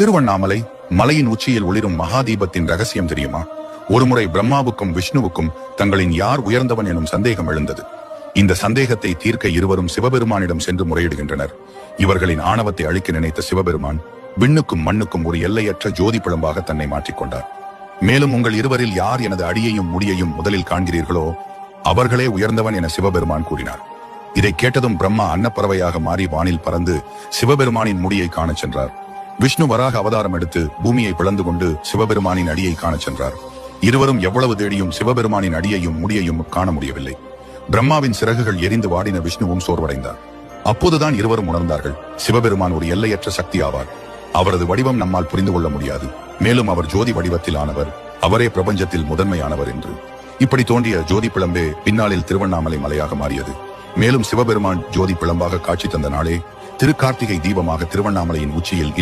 திருவண்ணாமலை மலையின் உச்சியில் ஒளிரும் மகாதீபத்தின் ரகசியம் தெரியுமா? ஒருமுறை பிரம்மாவுக்கும் விஷ்ணுவுக்கும் தங்களின் யார் உயர்ந்தவன் எனும் சந்தேகம் எழுந்தது. இந்த சந்தேகத்தை தீர்க்க இருவரும் சிவபெருமானிடம் சென்று முறையிடுகின்றனர். இவர்களின் ஆணவத்தை அழிக்க நினைத்த சிவபெருமான் விண்ணுக்கும் மண்ணுக்கும் ஒரு எல்லையற்ற ஜோதி பிழம்பாக தன்னை மாற்றிக்கொண்டார் மேலும் உங்கள் இருவரில் யார் எனது அடியையும் முடியையும் முதலில் காண்கிறீர்களோ அவர்களே உயர்ந்தவன் என சிவபெருமான் கூறினார். இதை கேட்டதும் பிரம்மா அன்னப்பறவையாக மாறி வானில் பறந்து சிவபெருமானின் முடியை காணச் சென்றார். விஷ்ணு வராக அவதாரம் எடுத்து பூமியை பிளந்து கொண்டு சிவபெருமானின் அடியை காணச் சென்றார். இருவரும் எவ்வளவு தேடியும் சிவபெருமானின் அடியையும் முடியையும் காண முடியவில்லை. பிரம்மாவின் சிறகுகள் எரிந்து வாடின விஷ்ணுவும் சோர்வடைந்தார். அப்போதுதான் இருவரும் உணர்ந்தார்கள் சிவபெருமான் ஒரு எல்லையற்ற சக்தி ஆவார் அவரது வடிவம் நம்மால் புரிந்து கொள்ள முடியாது. மேலும் அவர் ஜோதி வடிவத்தில் ஆனவர் அவரே பிரபஞ்சத்தில் முதன்மையானவர் என்று. இப்படி தோன்றிய ஜோதி பிளம்பே பின்னாளில் திருவண்ணாமலை மலையாக மாறியது. மேலும் சிவபெருமான் ஜோதி பிளம்பாக காட்சி தந்த நாளே திருக்கார்த்திகை தீபமாக திருவண்ணாமலையின் உச்சியில்